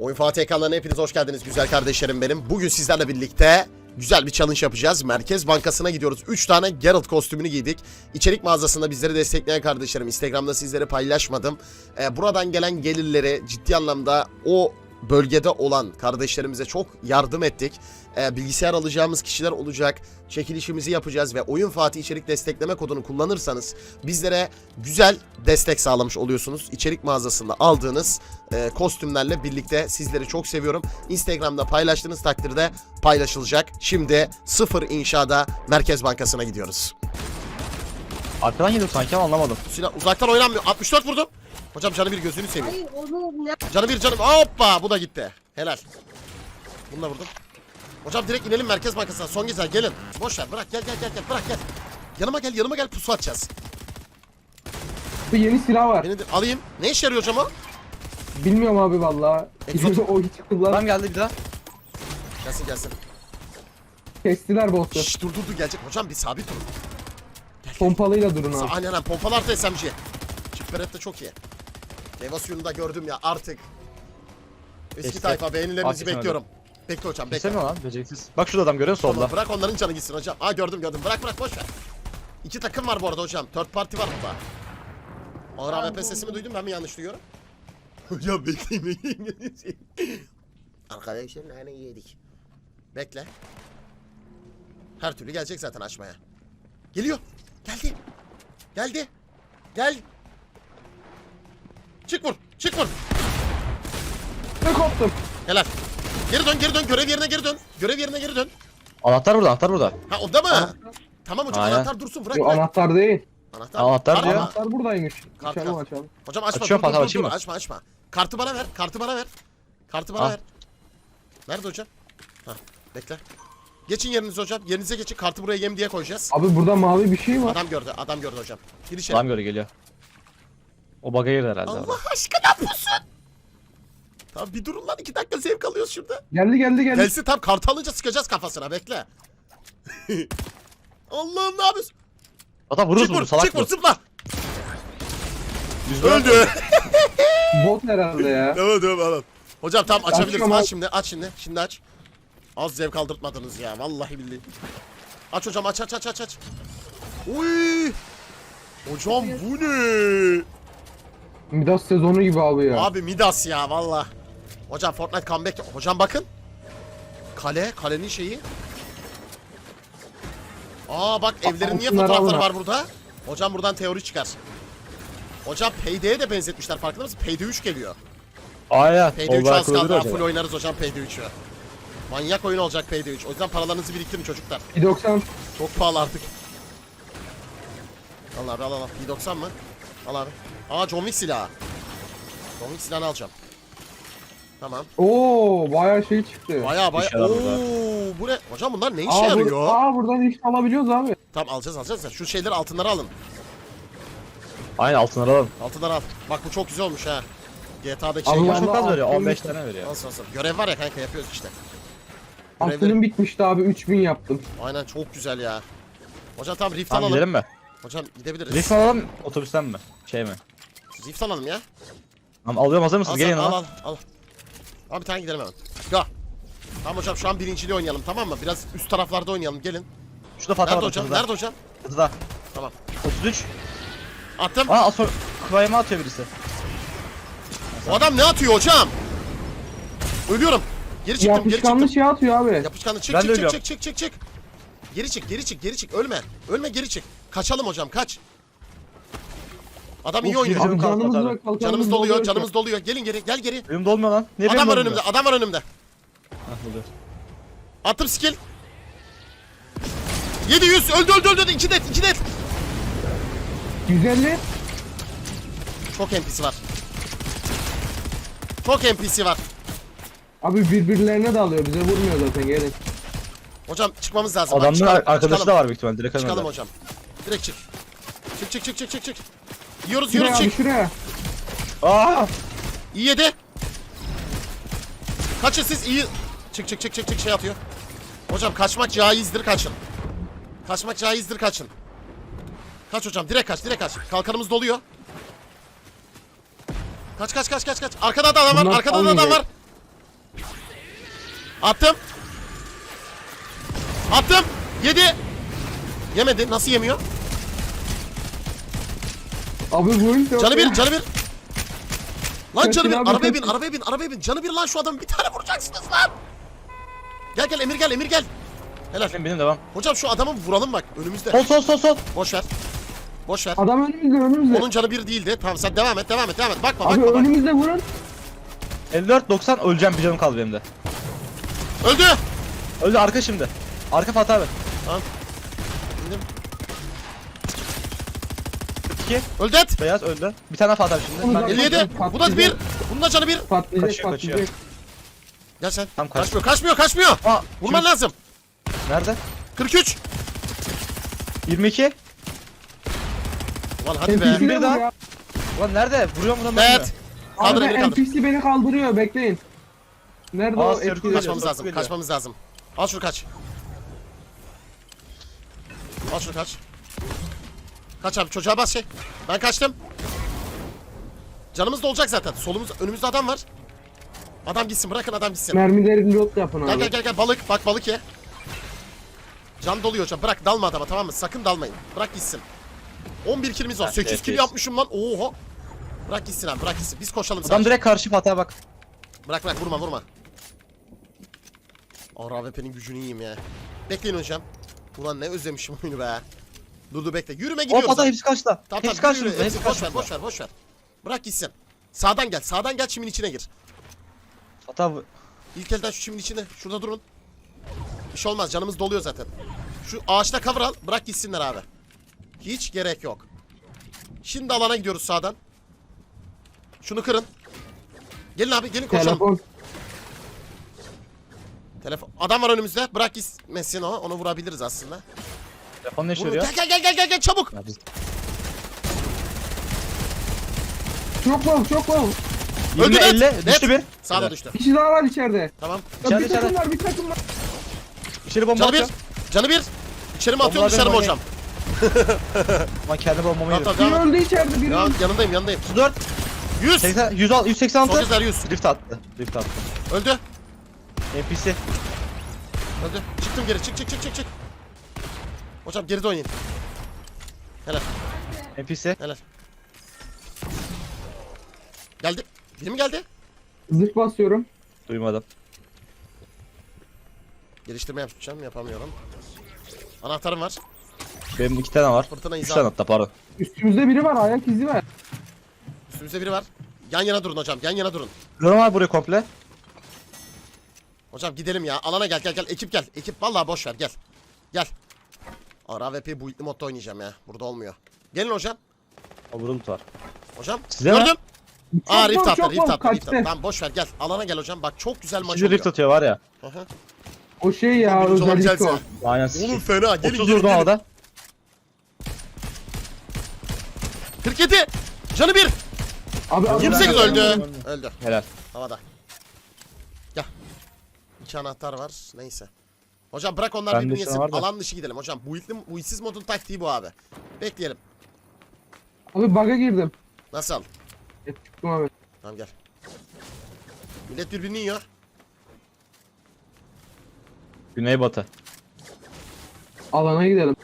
Oyun Fatih ekranlarına hepiniz hoş geldiniz güzel kardeşlerim benim. Bugün sizlerle birlikte güzel bir challenge yapacağız. Merkez Bankası'na gidiyoruz. 3 tane Geralt kostümünü giydik. İçerik mağazasında bizleri destekleyen kardeşlerim. Instagram'da sizlere paylaşmadım. Ee, buradan gelen gelirleri ciddi anlamda o bölgede olan kardeşlerimize çok yardım ettik. Ee, bilgisayar alacağımız kişiler olacak. Çekilişimizi yapacağız ve Oyun Fatih içerik destekleme kodunu kullanırsanız bizlere güzel destek sağlamış oluyorsunuz. İçerik mağazasında aldığınız e, kostümlerle birlikte sizleri çok seviyorum. Instagram'da paylaştığınız takdirde paylaşılacak. Şimdi sıfır inşada Merkez Bankası'na gidiyoruz. Arkadan geliyor sanki ama anlamadım. Silah uzaktan oynanmıyor. 64 vurdum. Hocam canı bir gözünü seveyim. Hayır onu ne Canı bir canım. Hoppa bu da gitti. Helal. Bunu da vurdum. Hocam direkt inelim Merkez Bankası'na. Son gezer gelin. Boş ver bırak gel gel gel gel bırak gel. Yanıma gel yanıma gel pusu atacağız. Bir yeni silah var. Beni de alayım. Ne işe yarıyor hocam o? Bilmiyorum abi valla. Exotic. o hiç kullan. Adam geldi bir daha. Gelsin gelsin. Kestiler boss'u. Şşş dur dur dur gelecek. Hocam bir sabit durun. Pompalıyla durun abi. Aynen aynen pompalar da SMG. Çift beret de çok iyi. Meyve suyunu da gördüm ya artık. Eski Geçti. tayfa beğenilerinizi Artık bekliyorum. Bekle hocam bekle. İstemiyor lan beceriksiz. Bak şurada adam görüyor musun Solda. solda. Bırak onların canı gitsin hocam. Aa gördüm gördüm. Bırak bırak boş ver. İki takım var bu arada hocam. Third party var burada. Ağır AWP sesimi duydum ben mi yanlış duyuyorum? hocam bekleyin bekleyin. Arkadaşlar nane yedik. Bekle. Her türlü gelecek zaten açmaya. Geliyor. Geldi. Geldi. Gel. Çık vur. Çık vur. Ne koptum? Helal. Geri dön geri dön. Görev yerine geri dön. Görev yerine geri dön. Anahtar burada anahtar burada. Ha o da mı? Tamam hocam Aynen. anahtar dursun bırak Yok bırak. anahtar değil. Anahtar. Anahtar Kart diyor. mı? Anahtar buradaymış. Kart, Açalım kart. açalım. Hocam açma Açıyorum, dur, dur, Fatih, dur, açayım mı? Açma açma. Kartı bana ver. Kartı bana ver. Kartı bana Al. ver. Nerede hocam? Ha bekle. Geçin yerinize hocam. Yerinize geçin. Kartı buraya yem diye koyacağız. Abi burada mavi bir şey var. Adam gördü. Adam gördü hocam. Gir içeri. Adam göre geliyor. O bug'a girdi herhalde. Allah adam. aşkına pusun. Tamam bir durun lan. iki dakika zevk alıyoruz şurada. Geldi geldi geldi. Gelsin tam kartı alınca sıkacağız kafasına. Bekle. Allah'ım ne yapıyorsun? Hatta vururuz Çık bunu vur. salak Çık vur. bu. Zıpla. Öldü. Bot herhalde ya. Tamam tamam tamam. Hocam tamam açabiliriz. Açıyorum Aç şimdi aç şimdi. Şimdi aç. Az zevk aldırtmadınız ya. Vallahi billahi. Aç hocam aç aç aç aç aç. Uy. Hocam bu ne? Midas sezonu gibi abi ya. Abi Midas ya valla. Hocam Fortnite comeback. Hocam bakın. Kale, kalenin şeyi. Aa bak evlerin niye altınları fotoğrafları alın var burada? Hocam buradan teori çıkar. Hocam Payday'e de benzetmişler farkında mısın? Payday 3 geliyor. Aynen. Payday 3 Olarak az kaldı. kurulur ha, Full acaba. oynarız hocam Payday 3'ü. Manyak oyun olacak Payday 3. O yüzden paralarınızı biriktirin çocuklar. 190. Çok pahalı artık. Al abi al al. al. 190 mı? Al abi. Aa John Wick silahı. John Wick silahını alacağım. Tamam. Oo bayağı şey çıktı. Baya baya. Yarar burada. Ooo bu ne? Hocam bunlar ne işe Aa, bur- yarıyor? aa buradan iş alabiliyoruz abi. Tamam alacağız alacağız. Şu şeyleri altınları alın. Aynen altınları alalım. Altınları al. Bak bu çok güzel olmuş ha. GTA'daki şey ya. Çok az veriyor. altın- 15 tane veriyor. Nasıl nasıl? Görev var ya kanka yapıyoruz işte. Görevleri- Aklım bitmişti abi 3000 yaptım. Aynen çok güzel ya. Hocam tamam Rift Tamam alalım. gidelim mi? Hocam gidebiliriz. Rift mi alalım otobüsten mi? Şey mi? Rift alalım ya. Tamam alıyorum hazır mısınız? Al, Gelin al al al. Al bir tane gidelim hemen. Go. Tamam hocam şu an birinciliği oynayalım tamam mı? Biraz üst taraflarda oynayalım gelin. Şurada Fatih Nerede hocam? Nerede hocam? Çatıda. Tamam. 33. Attım. Aa sonra kıvayıma atıyor birisi. O adam ne atıyor hocam? Ölüyorum. Geri çıktım, geri Yapışkanlı çıktım. şey atıyor abi. Yapışkanlı çık Ben çık de çık ölüyorum. çık çık çık çık. Geri çık, geri çık, geri çık. Ölme. Ölme geri çık. Kaçalım hocam, kaç. Adam iyi oynuyor. Abi canımız kalkanımız Canımız doluyor, canımız doluyor. Gelin geri, gel geri. Benim dolmuyor lan. Ne Adam var önümde, adam var önümde. Hah, oluyor. Attım skill. 700 öldü öldü öldü 2 det 2 det. 150. Çok NPC var. Çok NPC var. Abi birbirlerine dalıyor bize vurmuyor zaten gelin. Hocam çıkmamız lazım. Adamın arkadaşı da var büyük ihtimalle. Direkt Çıkalım önünde. hocam. Direkt çık. Çık çık çık çık çık çık. Yiyoruz Şuraya yiyoruz abi çık. şuraya. Aa! İyi yedi. Kaçın siz iyi. Çık çık çık çık çık şey atıyor. Hocam kaçmak caizdir kaçın. Kaçmak caizdir kaçın. Kaç hocam direkt kaç direkt kaç. Kalkanımız doluyor. Kaç kaç kaç kaç kaç. Arkada da adam var Bunlar arkada da adam almayacak. var. Attım. Attım. Yedi. Yemedi. Nasıl yemiyor? Abi yok Canı bir, canı bir. Lan canı bir. abi, Arabaya bin, arabaya bin, arabaya bin. Canı bir lan şu adamı bir tane vuracaksınız lan. Gel gel Emir gel, Emir gel. Helal. Benim, benim devam. Hocam şu adamı vuralım bak önümüzde. Sol sol sol sol. Boş ver. Boş ver. Adam önümüzde önümüzde. Onun canı bir değildi. Tamam sen devam et, devam et, devam et. Bakma, Abi bakma, bak. önümüzde vurun. 54 90 öleceğim bir canım kaldı benim de. Öldü. Öldü arka şimdi. Arka Fatih abi. Tamam. 2 Öldü et. beyaz öldü. Bir tane abi şimdi. Ben Onu da- 57. Bu da bir. Bunun da canı bir. Patlayacak Kaçıyor, patlayacak. Gel sen. Tam kaç. Kaçmıyor, kaçmıyor, kaçmıyor. Aa, Vurman şimdi- lazım. Nerede? 43. 22. Ulan hadi be. NPC de Bir daha. vuruyor. Ulan nerede? Vuruyorum vuramıyorum. Evet. Kaldır Abi beni kaldır. NPC beni kaldırıyor bekleyin. Nerede Aa, o? Etkili? Kaçmamız lazım, geliyor. kaçmamız lazım. Al şunu kaç. Al şunu kaç. Kaç abi çocuğa bas şey. Ben kaçtım. Canımız da olacak zaten. Solumuz önümüzde adam var. Adam gitsin bırakın adam gitsin. Mermileri lot yapın Gel abi. gel gel gel balık bak balık ye. Can doluyor hocam bırak dalma adama tamam mı? Sakın dalmayın. Bırak gitsin. 11 kilimiz var. Ha, 8 evet, kill evet. yapmışım lan. Oha. Bırak gitsin abi bırak gitsin. Biz koşalım Adam sadece. direkt karşı abi bak. Bırak bırak vurma vurma. RVP'nin gücünü yiyeyim ya. Bekleyin hocam. Ulan ne özlemişim oyunu be. Dur dur bekle. Yürüme O gidiyoruz. Fatih abi. hepsi kaçta. Tamam Hepsi tamam karşımızda. hepsi Hepsi boş ver boş ver boş ver. Bırak gitsin. Sağdan gel sağdan gel çimin içine gir. Fatih abi. İlk elden şu çimin içine. Şurada durun. Bir şey olmaz canımız doluyor zaten. Şu ağaçta cover al bırak gitsinler abi. Hiç gerek yok. Şimdi alana gidiyoruz sağdan. Şunu kırın. Gelin abi gelin koşalım. Telefon. Telefon. Adam var önümüzde. Bırak gitmesin o. Onu vurabiliriz aslında. Telefon ne işe Vurun. yarıyor? Gel gel gel gel gel gel çabuk. Ya biz- Çok low çok low. Öldü 20 net. 50 Net. düştü bir. Sağda Evet. düştü. Kişi daha var içeride. Tamam. Ya İçeride, bir takım içeride. var bir takım var. İçeri bomba Canı bir. atacağım. Canı bir. İçeri mi atıyorum Bombalar dışarı mı hocam? Ama kendi bombamı Tamam yedim. tamam Biri devam et. öldü içeride biri Devam öldü. et. Yanındayım yanındayım. 34. 100. 80, 100, 186. Son kızlar 100. Drift attı. Drift attı. Öldü. NPC. Öldü. Çıktım geri. Çık çık çık çık çık. Hocam geride oynayın. Helal. NPC. Helal. Geldi. Biri mi geldi? Zırh basıyorum. Duymadım. Geliştirme yapacağım. Yapamıyorum. Anahtarım var. Benim iki tane var. Fırtına 3 izah. tane hatta pardon. Üstümüzde biri var ayak izi var. Üstümüzde biri var. Yan yana durun hocam. Yan yana durun. Drone var buraya komple. Hocam gidelim ya. Alana gel gel gel. Ekip gel. Ekip vallahi boş ver gel. Gel. RVP bu modda oynayacağım ya. Burada olmuyor. Gelin hocam. Overloot var. Hocam. Size mi? Gördüm. Aa Çok rift attı. Rift attı. Rift attı. Tamam boş ver gel. Alana gel hocam. Bak çok güzel maç oluyor. rift atıyor var ya. Hı hı. O şey ya Birinci olabileceğiz o. ya. Aynen Oğlum fena. Gelin 30 gelin vurdum gelin. havada. 47. Canı bir. Abi abi, 28 ben- öldü. Öldü. Helal. Havada. Gel. İki anahtar var. Neyse. Hocam bırak onlar Bende birbirini yesin. var da. Alan dışı gidelim hocam. Bu itli, bu itsiz modun taktiği bu abi. Bekleyelim. Abi bug'a girdim. Nasıl? E, çıktım abi. Tamam gel. Millet birbirini yiyor. Güneybatı. Alana gidelim.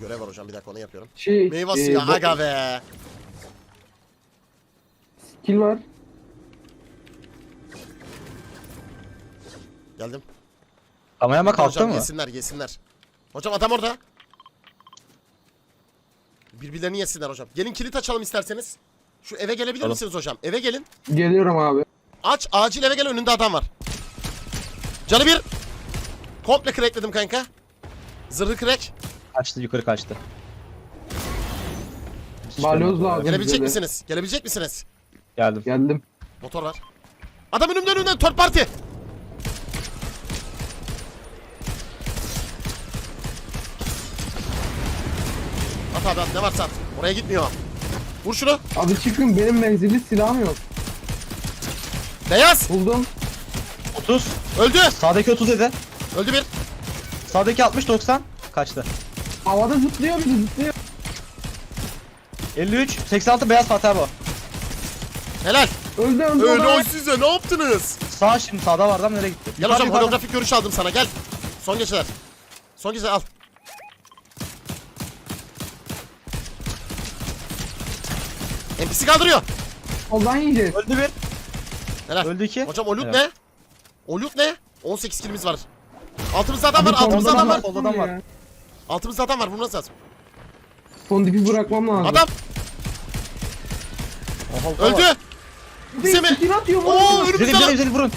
Görev var hocam bir dakika onu yapıyorum. Şey, Meyvası e, ya bo- aga be. Skill var. Geldim. Kamayama kalktı hocam mı? yesinler yesinler. Hocam adam orada. Birbirlerini yesinler hocam. Gelin kilit açalım isterseniz. Şu eve gelebilir Tamam. misiniz hocam? Eve gelin. Geliyorum abi. Aç acil eve gel önünde adam var. Canı bir. Komple crackledim kanka. Zırhı crack. Kaçtı yukarı kaçtı. Balyoz lazım. Gelebilecek bize de. misiniz? Gelebilecek misiniz? Geldim. Geldim. Motor var. Adam önümde önümde third party. At abi at ne varsa at. Oraya gitmiyor. Vur şunu. Abi çıkın benim menzilli silahım yok. Beyaz. Buldum. 30. Öldü. Sağdaki 30 dedi. Öldü bir. Sağdaki 60 90. Kaçtı. Havada zıplıyor bir de zıplıyor. 53 86 beyaz Fatih abi o. Helal. Öldü öldü. Öyle o size ne yaptınız? Sağ şimdi sağda var adam nereye gitti? Gel hocam holografik görüş aldım sana gel. Son geceler. Son geceler al. NPC kaldırıyor. Ondan yiyeceğiz. Öldü bir. Helal. Öldü iki. Hocam o loot Evet. ne? O loot ne? 18 kilimiz var. Altımızda adam var, altımızda adam var. solda adam var. Altımızda adam var, vurmanız lazım. Son dipi bırakmam lazım. Adam Oha, öldü. Bize mi? skill atıyor mu? Oo önümüzde lan. güzelim vurun.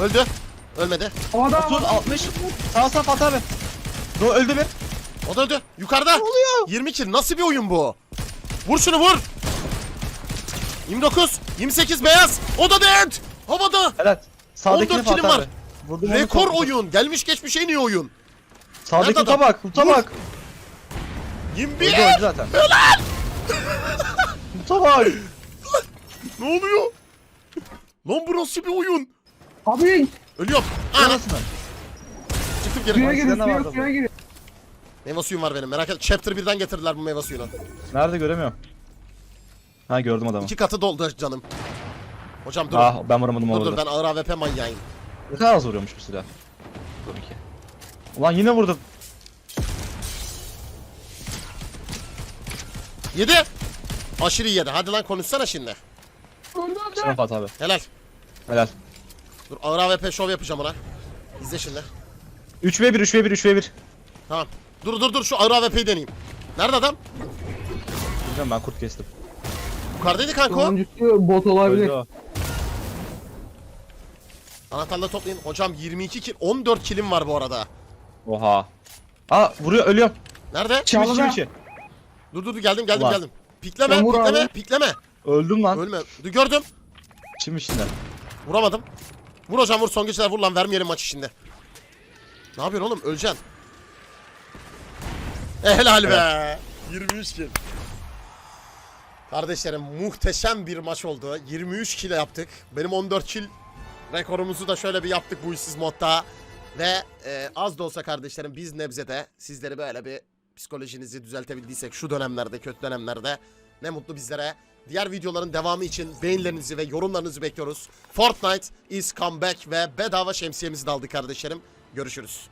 Öldü. Ölmedi. Havada 30 havada. 60. Sağ sağ Fatih abi. Do öldü bir. O da öldü. Yukarıda. Ne oluyor? 20 kill. Nasıl bir oyun bu? Vur şunu vur. 29, 28 beyaz. O da dead. Havada. Evet. Sağdaki 14 Fatih kilim var. Vurdum onu, Rekor sağ- oyun. Gelmiş geçmiş en iyi oyun. Sağdaki Nerede adam? bak. Uta Vur. bak. 21. Öldü öldü zaten. Helal. Uta bak. Ne oluyor? Lan bu nasıl bir oyun? Abi Ölüyorum. Ana. Anasını. Çıktım suya geri. girin Sizden de suya vardı suya bu. girin. Meyve suyum var benim. Merak etme. Chapter 1'den getirdiler bu meyve suyunu. Nerede göremiyorum. Ha gördüm adamı. İki katı doldu canım. Hocam dur. Ah ben vuramadım dur orada. dur ben ağır AWP manyağıyım. Ne kadar az vuruyormuş bu silah. Dur iki. Ulan yine vurdum. 7. Aşırı yedi. Hadi lan konuşsana şimdi. Şuna Fatih abi. Helal. Helal. Dur ağır AWP şov yapacağım ona. İzle şimdi. 3v1 3v1 3v1. Tamam. Dur dur dur şu ağır AWP'yi deneyeyim. Nerede adam? Bilmiyorum ben kurt kestim. Yukarıdaydı kanka o. Sonuncusu bot olabilir. Öldü o. Anahtarları toplayın. Hocam 22 kill. 14 killim var bu arada. Oha. Aa vuruyor ölüyorum. Nerede? Çim içi, çim Çalıda. içi. Dur dur dur geldim geldim Ulan. geldim. Pikleme Sen vur pikleme abi. pikleme. Öldüm lan. Ölme. Dur gördüm. Çim içinde. Vuramadım. Vur hocam vur son geceler vur lan vermeyelim maç içinde. Ne yapıyorsun oğlum öleceksin. Helal be. 23 kill. Kardeşlerim muhteşem bir maç oldu. 23 kill yaptık. Benim 14 kill rekorumuzu da şöyle bir yaptık bu işsiz modda. Ve e, az da olsa kardeşlerim biz nebzede sizleri böyle bir psikolojinizi düzeltebildiysek şu dönemlerde kötü dönemlerde ne mutlu bizlere. Diğer videoların devamı için beğenilerinizi ve yorumlarınızı bekliyoruz. Fortnite is comeback ve bedava şemsiyemizi de aldık kardeşlerim. Görüşürüz.